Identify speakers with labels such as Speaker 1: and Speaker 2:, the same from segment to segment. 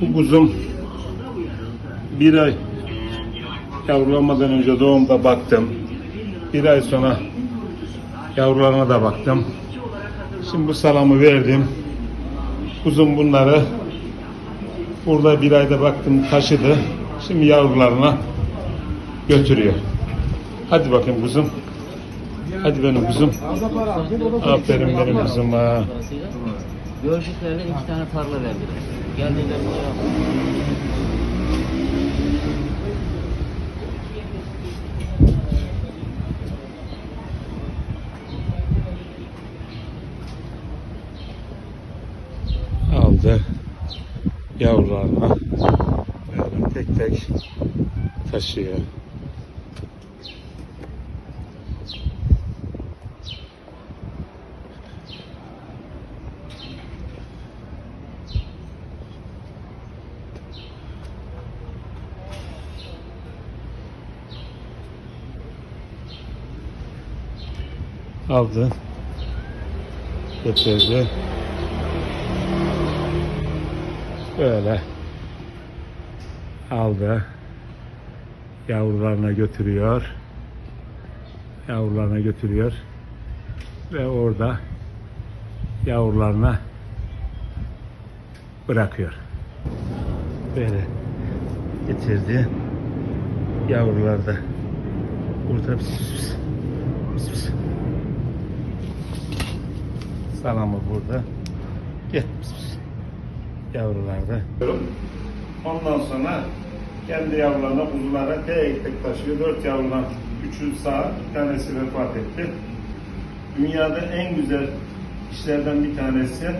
Speaker 1: Bu kuzum bir ay yavrulamadan önce doğumda baktım. Bir ay sonra yavrularına da baktım. Şimdi bu salamı verdim. Kuzum bunları burada bir ayda baktım taşıdı. Şimdi yavrularına götürüyor. Hadi bakayım kuzum. Hadi benim kuzum. Aferin benim kuzuma.
Speaker 2: Gördüklerine iki tane tarla verdiler. Geldiler buraya.
Speaker 1: aldı yavrularına böyle tek tek taşıyor. Aldı. Getirdi. Böyle aldı. Yavrularına götürüyor. Yavrularına götürüyor. Ve orada yavrularına bırakıyor. Böyle getirdi. Yavrular da burada pis pis pis. Pis. Salamı burada. Gel. Pis pis yavrularda. Ondan sonra kendi yavrularına kuzulara tek tek taşıyor. Dört yavrudan üçü sağ, bir tanesi vefat etti. Dünyada en güzel işlerden bir tanesi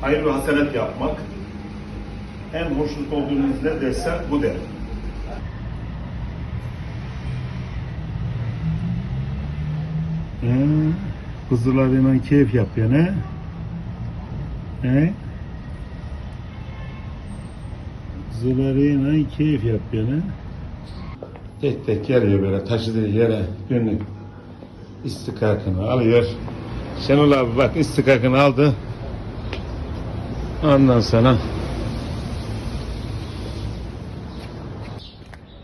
Speaker 1: hayır ve hasenet yapmak. En hoşnut olduğunuz ne derse bu der. Hmm, kuzularıyla keyif yapıyor ne? He? Kuzularıyla keyif yapıyor ne? Tek tek geliyor böyle taşıdığı yere günlük istikakını alıyor. Şenol abi bak istikakını aldı. Ondan sonra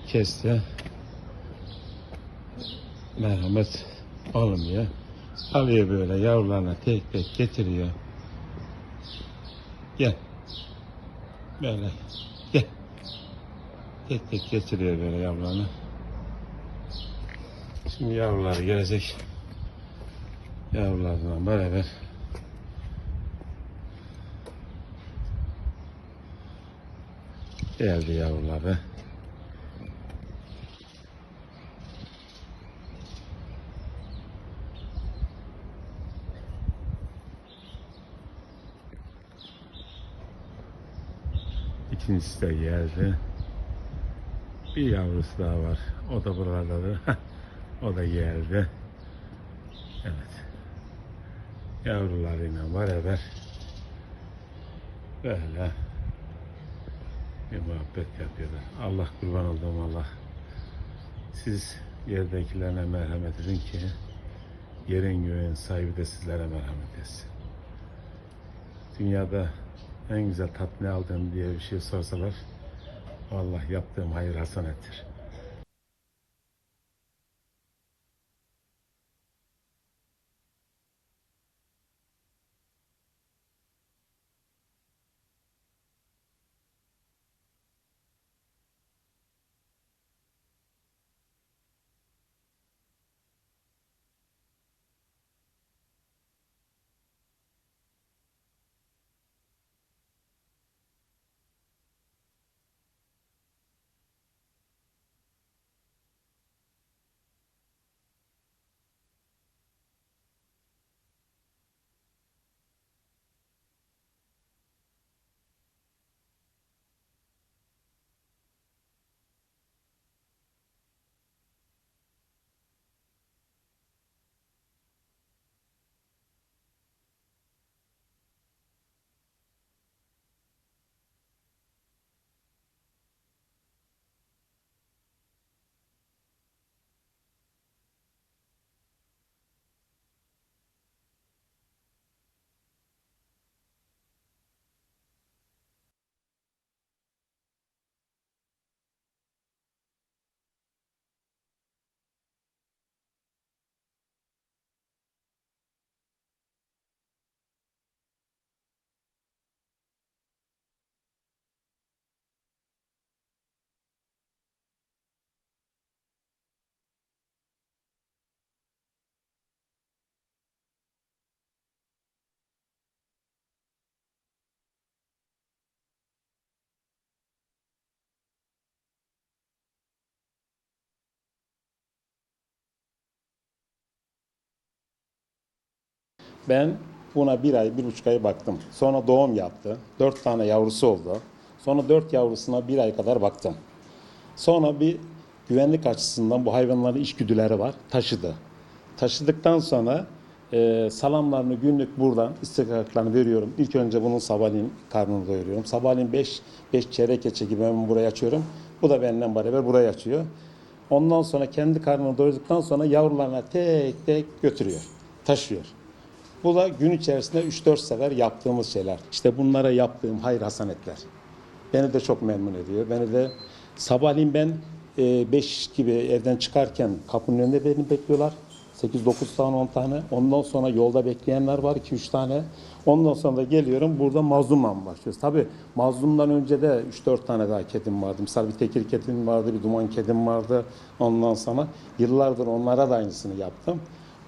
Speaker 1: kesti. Merhamet olmuyor. Alıyor böyle yavrularına tek tek getiriyor. Gel. Böyle. Gel. Tek tek getiriyor böyle yavrularını. Şimdi yavruları gelecek. Yavrularla beraber geldi yavruları. İkincisi de geldi. Bir yavrusu daha var. O da buralardadır. o da geldi. Evet. Yavrularıyla beraber böyle bir muhabbet yapıyorlar. Allah kurban olduğum Allah. Siz yerdekilerine merhamet edin ki yerin göğün sahibi de sizlere merhamet etsin. Dünyada en güzel tat ne aldın diye bir şey sorsalar vallahi yaptığım hayır hasenettir. Ben buna bir ay, bir buçuk ay baktım. Sonra doğum yaptı. Dört tane yavrusu oldu. Sonra dört yavrusuna bir ay kadar baktım. Sonra bir güvenlik açısından bu hayvanların içgüdüleri var. Taşıdı. Taşıdıktan sonra e, salamlarını günlük buradan istihbaratlarını veriyorum. İlk önce bunun sabahleyin karnını doyuruyorum. Sabahleyin 5 5 çeyrek geçe gibi ben burayı açıyorum. Bu da benimle beraber burayı açıyor. Ondan sonra kendi karnını doyurduktan sonra yavrularına tek tek götürüyor. Taşıyor. Bu da gün içerisinde 3-4 sefer yaptığımız şeyler. İşte bunlara yaptığım hayır hasanetler. Beni de çok memnun ediyor. Beni de sabahleyin ben 5 gibi evden çıkarken kapının önünde beni bekliyorlar. 8-9 tane 10 tane. Ondan sonra yolda bekleyenler var 2-3 tane. Ondan sonra da geliyorum burada mazlumla başlıyoruz. Tabii mazlumdan önce de 3-4 tane daha kedim vardı. Mesela bir tekir kedim vardı, bir duman kedim vardı. Ondan sonra yıllardır onlara da aynısını yaptım.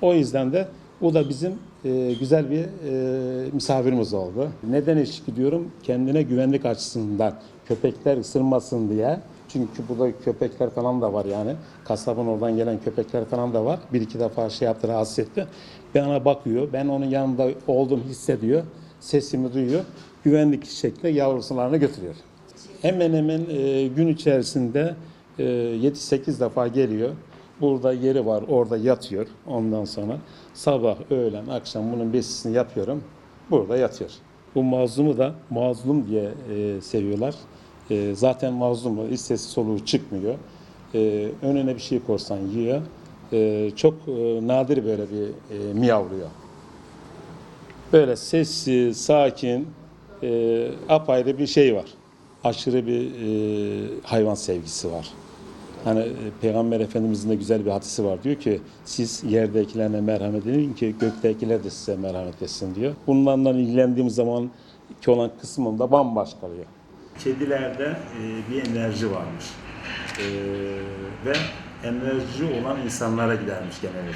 Speaker 1: O yüzden de bu da bizim e, güzel bir e, misafirimiz oldu. Neden eşlik ediyorum? Kendine güvenlik açısından köpekler ısırmasın diye. Çünkü burada köpekler falan da var yani. Kasabın oradan gelen köpekler falan da var. Bir iki defa şey yaptı, rahatsız etti. Bana bakıyor. Ben onun yanında olduğumu hissediyor. Sesimi duyuyor. Güvenlik şekilde yavrusularını götürüyor. Hemen hemen e, gün içerisinde e, 7-8 defa geliyor. Burada yeri var, orada yatıyor. Ondan sonra sabah, öğlen, akşam bunun besisini yapıyorum. Burada yatıyor. Bu mazlumu da mazlum diye e, seviyorlar. E, zaten mazlumu hiç sesi soluğu çıkmıyor. E, önüne bir şey korsan yiyor. E, çok e, nadir böyle bir e, miyavlıyor. Böyle sessiz, sakin, e, apayrı bir şey var. Aşırı bir e, hayvan sevgisi var. Hani e, Peygamber Efendimizin de güzel bir hadisi var. Diyor ki siz yerdekilerine merhamet edin ki göktekiler de size merhamet etsin diyor. Bunlarla ilgilendiğim zaman ki olan kısmında bambaşka oluyor. Kedilerde e, bir enerji varmış. E, ve enerji olan insanlara gidermiş genelde.